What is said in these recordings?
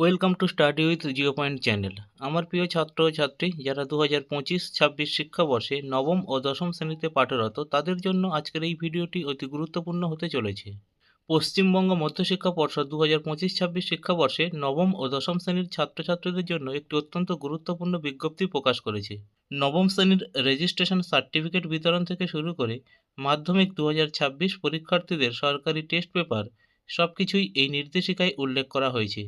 Welcome to study with zero point channel আমার প্রিয় ছাত্র ও ছাত্রী, যারা দু হাজার পঁচিশ, ছাব্বিশ শিক্ষাবর্ষে নবম ও দশম শ্রেণীতে পাঠরত, তাদের জন্য আজকের এই ভিডিওটি অতি গুরুত্বপূর্ণ হতে চলেছে। পশ্চিমবঙ্গ মধ্যশিক্ষা পর্ষদ দু হাজার পঁচিশ, ছাব্বিশ শিক্ষাবর্ষে নবম ও দশম শ্রেণির ছাত্রছাত্রীদের জন্য একটি অত্যন্ত গুরুত্বপূর্ণ বিজ্ঞপ্তি প্রকাশ করেছে। নবম শ্রেণির রেজিস্ট্রেশন সার্টিফিকেট বিতরণ থেকে শুরু করে মাধ্যমিক দু হাজার ছাব্বিশ পরীক্ষার্থীদের সরকারি টেস্ট পেপার সব কিছুই এই নির্দেশিকায় উল্লেখ করা হয়েছে।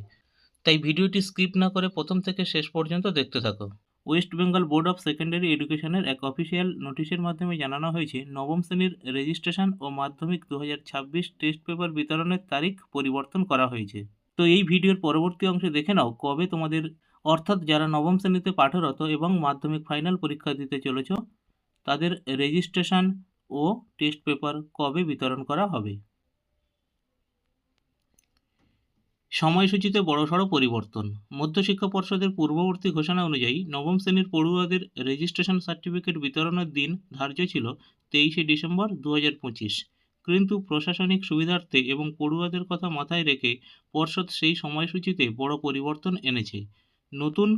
তাই ভিডিওটি স্কিপ না করে প্রথম থেকে শেষ পর্যন্ত দেখতে থাকো। West Bengal Board of Secondary এডুকেশনের এক অফিসিয়াল নোটিশের মাধ্যমে জানানো হয়েছে, নবম শ্রেণির রেজিস্ট্রেশন ও মাধ্যমিক দু হাজার ছাব্বিশ টেস্ট পেপার বিতরণের তারিখ পরিবর্তন করা হয়েছে। তো এই ভিডিওর পরবর্তী অংশে দেখে নাও কবে তোমাদের, অর্থাৎ যারা নবম শ্রেণীতে পাঠরত এবং মাধ্যমিক ফাইনাল পরীক্ষা দিতে চলেছ, তাদের রেজিস্ট্রেশন ও টেস্ট পেপার কবে বিতরণ করা হবে? সময়সূচিতে বড়সড় পরিবর্তন। মধ্যশিক্ষা পর্ষদের পূর্ববর্তী ঘোষণা অনুযায়ী, নবম শ্রেণির পড়ুয়াদের রেজিস্ট্রেশন সার্টিফিকেট বিতরণের দিন ধার্য ছিল তেইশে ডিসেম্বর দু হাজার পঁচিশ। কিন্তু প্রশাসনিক সুবিধার্থে এবং পড়ুয়াদের কথা মাথায় রেখে পর্ষদ সেই সময়সূচিতে বড় পরিবর্তন এনেছে। নতুন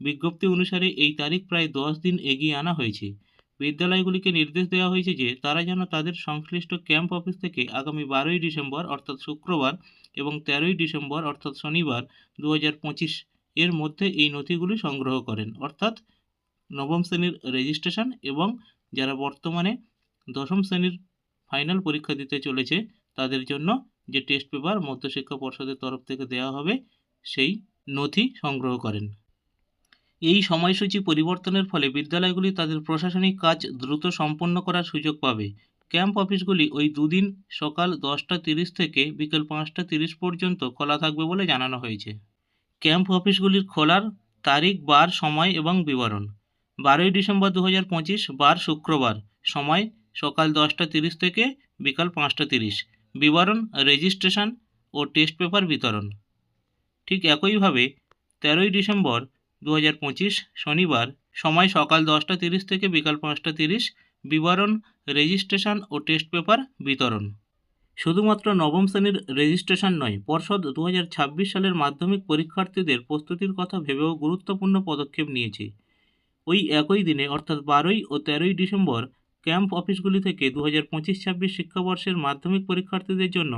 বিজ্ঞপ্তি অনুসারে এই তারিখ প্রায় দশ দিন এগিয়ে আনা হয়েছে। বিদ্যালয়গুলিকে নির্দেশ দেওয়া হয়েছে যে, তারা যেন তাদের সংশ্লিষ্ট ক্যাম্প অফিস থেকে আগামী বারোই ডিসেম্বর, অর্থাৎ শুক্রবার এবং তেরোই ডিসেম্বর, অর্থাৎ শনিবার দু হাজার পঁচিশ এর মধ্যে এই নথিগুলি সংগ্রহ করেন। অর্থাৎ নবম শ্রেণির রেজিস্ট্রেশন এবং যারা বর্তমানে দশম শ্রেণির ফাইনাল পরীক্ষা দিতে চলেছে, তাদের জন্য যে টেস্ট পেপার মধ্যশিক্ষা পর্ষদের তরফ থেকে দেওয়া হবে, সেই নথি সংগ্রহ করেন। এই সময়সূচি পরিবর্তনের ফলে বিদ্যালয়গুলি তাদের প্রশাসনিক কাজ দ্রুত সম্পন্ন করার সুযোগ পাবে। ক্যাম্প অফিসগুলি ওই দুদিন সকাল দশটা তিরিশ থেকে বিকেল পাঁচটা তিরিশ পর্যন্ত খোলা থাকবে বলে জানানো হয়েছে। ক্যাম্প অফিসগুলির খোলার তারিখ, বার, সময় এবং বিবরণ। বারোই ডিসেম্বর দু হাজার পঁচিশ, বার, শুক্রবার। সময়, সকাল দশটা তিরিশ থেকে বিকাল পাঁচটা তিরিশ। বিবরণ, রেজিস্ট্রেশন ও টেস্ট পেপার বিতরণ। ঠিক একইভাবে তেরোই ডিসেম্বর দু হাজার পঁচিশ, শনিবার। সময়, সকাল দশটা তিরিশ থেকে বিকাল পাঁচটা তিরিশ। বিবরণ রেজিস্ট্রেশন ও টেস্ট পেপার বিতরণ। শুধুমাত্র নবম শ্রেণির রেজিস্ট্রেশন নয়, পর্ষদ দু হাজার ছাব্বিশ সালের মাধ্যমিক পরীক্ষার্থীদের প্রস্তুতির কথা ভেবেও গুরুত্বপূর্ণ পদক্ষেপ নিয়েছে। ওই একই দিনে, অর্থাৎ বারোই ও তেরোই ডিসেম্বর, ক্যাম্প অফিসগুলি থেকে দু হাজার পঁচিশ ছাব্বিশ শিক্ষাবর্ষের মাধ্যমিক পরীক্ষার্থীদের জন্য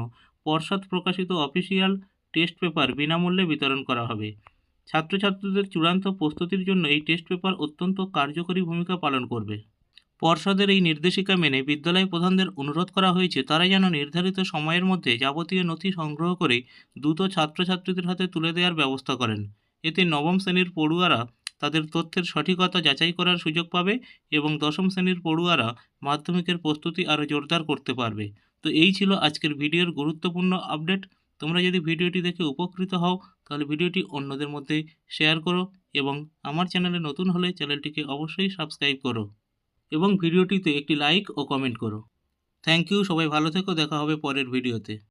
পর্ষদ প্রকাশিত অফিসিয়াল টেস্ট পেপার বিনামূল্যে বিতরণ করা হবে। ছাত্রছাত্রীদের চূড়ান্ত প্রস্তুতির জন্য এই টেস্ট পেপার অত্যন্ত কার্যকরী ভূমিকা পালন করবে। পর্ষদের এই নির্দেশিকা মেনে বিদ্যালয় প্রধানদের অনুরোধ করা হয়েছে তারা যেন নির্ধারিত সময়ের মধ্যে যাবতীয় নথি সংগ্রহ করে দ্রুত ছাত্রছাত্রীদের হাতে তুলে দেওয়ার ব্যবস্থা করেন। এতে নবম শ্রেণির পড়ুয়ারা তাদের তথ্যের সঠিকতা যাচাই করার সুযোগ পাবে এবং দশম শ্রেণির পড়ুয়ারা মাধ্যমিকের প্রস্তুতি আরও জোরদার করতে পারবে। তো এই ছিল আজকের ভিডিওর গুরুত্বপূর্ণ আপডেট। তোমরা যদি ভিডিওটি দেখে উপকৃত হও, তাহলে ভিডিওটি অন্যদের মধ্যে শেয়ার করো এবং আমার চ্যানেলে নতুন হলে চ্যানেলটিকে অবশ্যই সাবস্ক্রাইব করো। এবং ভিডিওটিতে একটি লাইক ও কমেন্ট করো। থ্যাংক ইউ সবাই ভালো থেকো, দেখা হবে পরের ভিডিওতে।